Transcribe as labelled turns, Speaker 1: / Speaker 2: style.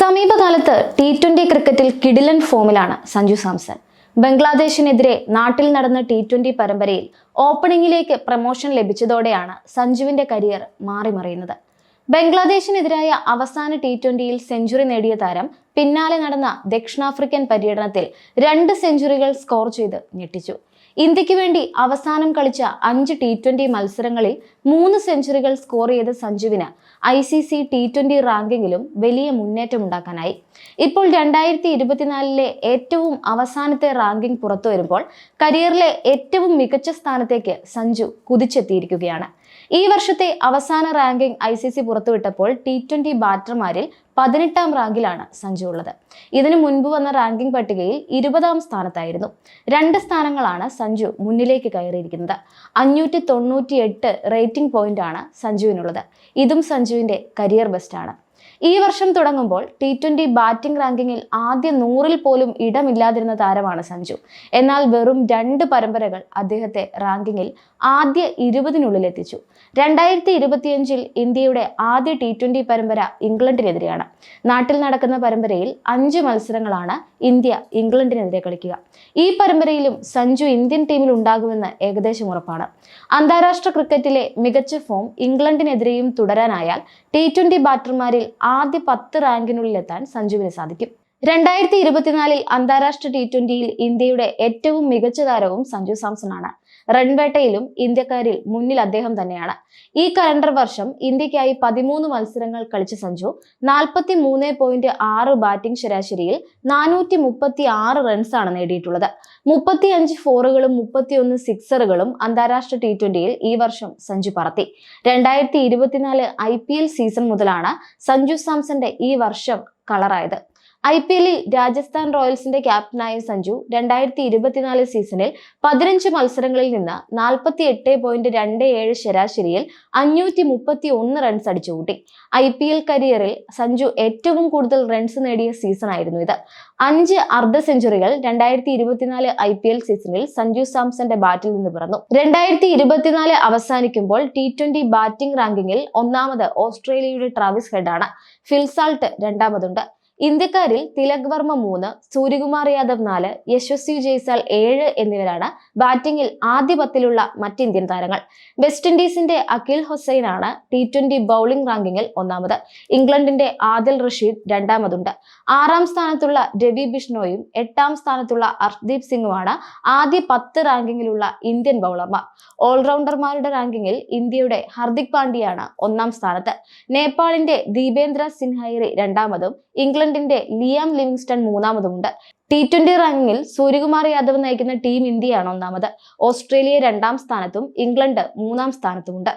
Speaker 1: സമീപകാലത്ത് T twenty ക്രിക്കറ്റിൽ കിടിലൻ ഫോമിലാണ് സഞ്ജു സാംസൺ. ബംഗ്ലാദേശിനെതിരെ നാട്ടിൽ നടന്ന ടി ട്വന്റി പരമ്പരയിൽ ഓപ്പണിംഗിലേക്ക് പ്രമോഷൻ ലഭിച്ചതോടെയാണ് സഞ്ജുവിന്റെ കരിയർ മാറിമറിയുന്നത്. ബംഗ്ലാദേശിനെതിരായ അവസാന ടി ട്വന്റിയിൽ സെഞ്ചുറി നേടിയ താരം പിന്നാലെ നടന്ന ദക്ഷിണാഫ്രിക്കൻ പര്യടനത്തിൽ രണ്ട് സെഞ്ചുറികൾ സ്കോർ ചെയ്ത് ഞെട്ടിച്ചു. ഇന്ത്യയ്ക്ക് വേണ്ടി അവസാനം കളിച്ച അഞ്ച് ടി ട്വന്റി മത്സരങ്ങളിൽ മൂന്ന് സെഞ്ചുറികൾ സ്കോർ ചെയ്ത സഞ്ജുവിന് I C C T twenty റാങ്കിങ്ങിലും വലിയ മുന്നേറ്റമുണ്ടാക്കാനായി ഇപ്പോൾ രണ്ടായിരത്തി ഇരുപത്തിനാലിലെ ഏറ്റവും അവസാനത്തെ റാങ്കിംഗ് പുറത്തു വരുമ്പോൾ കരിയറിലെ ഏറ്റവും മികച്ച സ്ഥാനത്തേക്ക് സഞ്ജു കുതിച്ചെത്തിയിരിക്കുകയാണ്. ഈ വർഷത്തെ അവസാന റാങ്കിംഗ് ഐ സി സി പുറത്തുവിട്ടപ്പോൾ ടി ട്വന്റി ബാറ്റർമാരിൽ പതിനെട്ടാം റാങ്കിലാണ് സഞ്ജു ഉള്ളത് ഇതിനു മുൻപ് വന്ന റാങ്കിംഗ് പട്ടികയിൽ ഇരുപതാം സ്ഥാനത്തായിരുന്നു. രണ്ട് സ്ഥാനങ്ങളാണ് സഞ്ജു മുന്നിലേക്ക് കയറിയിരിക്കുന്നത്. അഞ്ഞൂറ്റി തൊണ്ണൂറ്റി എട്ട് റേറ്റിംഗ് പോയിന്റ് ആണ് സഞ്ജുവിനുള്ളത്. ഇതും സഞ്ജുവിന്റെ കരിയർ ബെസ്റ്റാണ്. ഈ വർഷം തുടങ്ങുമ്പോൾ ടി ട്വന്റി ബാറ്റിംഗ് റാങ്കിങ്ങിൽ ആദ്യ നൂറിൽ പോലും ഇടമില്ലാതിരുന്ന താരമാണ് സഞ്ജു. എന്നാൽ വെറും രണ്ട് പരമ്പരകൾ അദ്ദേഹത്തെ റാങ്കിങ്ങിൽ ആദ്യ ഇരുപതിനുള്ളിൽ എത്തിച്ചു. രണ്ടായിരത്തി ഇരുപത്തിയഞ്ചിൽ ഇന്ത്യയുടെ ആദ്യ ടി ട്വന്റി പരമ്പര ഇംഗ്ലണ്ടിനെതിരെയാണ്. നാട്ടിൽ നടക്കുന്ന പരമ്പരയിൽ അഞ്ച് മത്സരങ്ങളാണ് ഇന്ത്യ ഇംഗ്ലണ്ടിനെതിരെ കളിക്കുക. ഈ പരമ്പരയിലും സഞ്ജു ഇന്ത്യൻ ടീമിൽ ഉണ്ടാകുമെന്ന് ഏകദേശം ഉറപ്പാണ്. അന്താരാഷ്ട്ര ക്രിക്കറ്റിലെ മികച്ച ഫോം ഇംഗ്ലണ്ടിനെതിരെയും തുടരാനായാൽ ടി ട്വന്റി ബാറ്റർമാരിൽ ആദ്യ പത്ത് റാങ്കിനുള്ളിൽ എത്താൻ സഞ്ജുവിന് സാധിക്കും. രണ്ടായിരത്തി ഇരുപത്തിനാലിൽ അന്താരാഷ്ട്ര ടി ട്വന്റിയിൽ ഇന്ത്യയുടെ ഏറ്റവും മികച്ച താരവും സഞ്ജു സാംസൺ ആണ് റൺവേട്ടയിലും ഇന്ത്യക്കാരിൽ മുന്നിൽ അദ്ദേഹം തന്നെയാണ്. ഈ കലണ്ടർ വർഷം ഇന്ത്യക്കായി പതിമൂന്ന് മത്സരങ്ങൾ കളിച്ച സഞ്ജു നാൽപ്പത്തി മൂന്ന് പോയിന്റ് ആറ് ബാറ്റിംഗ് ശരാശരിയിൽ നാനൂറ്റി മുപ്പത്തി ആറ് റൺസാണ് നേടിയിട്ടുള്ളത്. മുപ്പത്തി അഞ്ച് ഫോറുകളും മുപ്പത്തിയൊന്ന് സിക്സറുകളും അന്താരാഷ്ട്ര ടി ട്വന്റിയിൽ ഈ വർഷം സഞ്ജു പറത്തി. രണ്ടായിരത്തി ഇരുപത്തിനാല് ഐ പി എൽ സീസൺ മുതലാണ് സഞ്ജു സാംസന്റെ ഈ വർഷം കളറായത്. ഐ പി എല്ലിൽ രാജസ്ഥാൻ റോയൽസിന്റെ ക്യാപ്റ്റനായ സഞ്ജു രണ്ടായിരത്തി ഇരുപത്തിനാല് സീസണിൽ പതിനഞ്ച് മത്സരങ്ങളിൽ നിന്ന് നാൽപ്പത്തി എട്ട് പോയിന്റ് രണ്ട് ഏഴ് ശരാശരിയിൽ അഞ്ഞൂറ്റി മുപ്പത്തി ഒന്ന് റൺസ് അടിച്ചുകൂട്ടി. ഐ പി എൽ കരിയറിൽ സഞ്ജു ഏറ്റവും കൂടുതൽ റൺസ് നേടിയ സീസൺ ആയിരുന്നു ഇത്. അഞ്ച് അർദ്ധ സെഞ്ചുറികൾ രണ്ടായിരത്തി ഇരുപത്തിനാല് ഐ പി എൽ സീസണിൽ സഞ്ജു സാംസന്റെ ബാറ്റിൽ നിന്ന് പിറന്നു. രണ്ടായിരത്തി ഇരുപത്തിനാല് അവസാനിക്കുമ്പോൾ ടി ട്വന്റി ബാറ്റിംഗ് റാങ്കിങ്ങിൽ ഒന്നാമത് ഓസ്ട്രേലിയയുടെ ട്രാവിസ് ഹെഡാണ് ഫിൽസാൾട്ട് രണ്ടാമതുണ്ട്. ഇന്ത്യക്കാരിൽ തിലക് വർമ്മ മൂന്ന് സൂര്യകുമാർ യാദവ് നാല് യശസ്വി ജയ്സാൽ ഏഴ് എന്നിവരാണ് ബാറ്റിംഗിൽ ആദ്യ പത്തിലുള്ള മറ്റ് ഇന്ത്യൻ താരങ്ങൾ. വെസ്റ്റ് ഇൻഡീസിന്റെ അഖിൽ ഹുസൈനാണ് ടി ട്വന്റി ബൌളിംഗ് റാങ്കിങ്ങിൽ ഒന്നാമത്. ഇംഗ്ലണ്ടിന്റെ ആദിൽ റഷീദ് രണ്ടാമതുണ്ട്. ആറാം സ്ഥാനത്തുള്ള രവി ബിഷ്ണോയും എട്ടാം സ്ഥാനത്തുള്ള അർഷ്ദീപ് സിംഗുമാണ് ആദ്യ പത്ത് റാങ്കിങ്ങിലുള്ള ഇന്ത്യൻ ബൗളർമാർ. ഓൾറൗണ്ടർമാരുടെ റാങ്കിങ്ങിൽ ഇന്ത്യയുടെ ഹർദിക് പാണ്ഡ്യയാണ് ഒന്നാം സ്ഥാനത്ത്. നേപ്പാളിന്റെ ദീപേന്ദ്ര സിൻഹൈറി രണ്ടാമതും ഇംഗ്ലണ്ടിന്റെ ലിയാം ലിവിങ്സ്റ്റൺ മൂന്നാമതുമുണ്ട്. ടി ട്വന്റി റാങ്കിങ്ങിൽ സൂര്യകുമാർ യാദവ് നയിക്കുന്ന ടീം ഇന്ത്യയാണ് ഒന്നാമത്. ഓസ്ട്രേലിയ രണ്ടാം സ്ഥാനത്തും ഇംഗ്ലണ്ട് മൂന്നാം സ്ഥാനത്തുമുണ്ട്.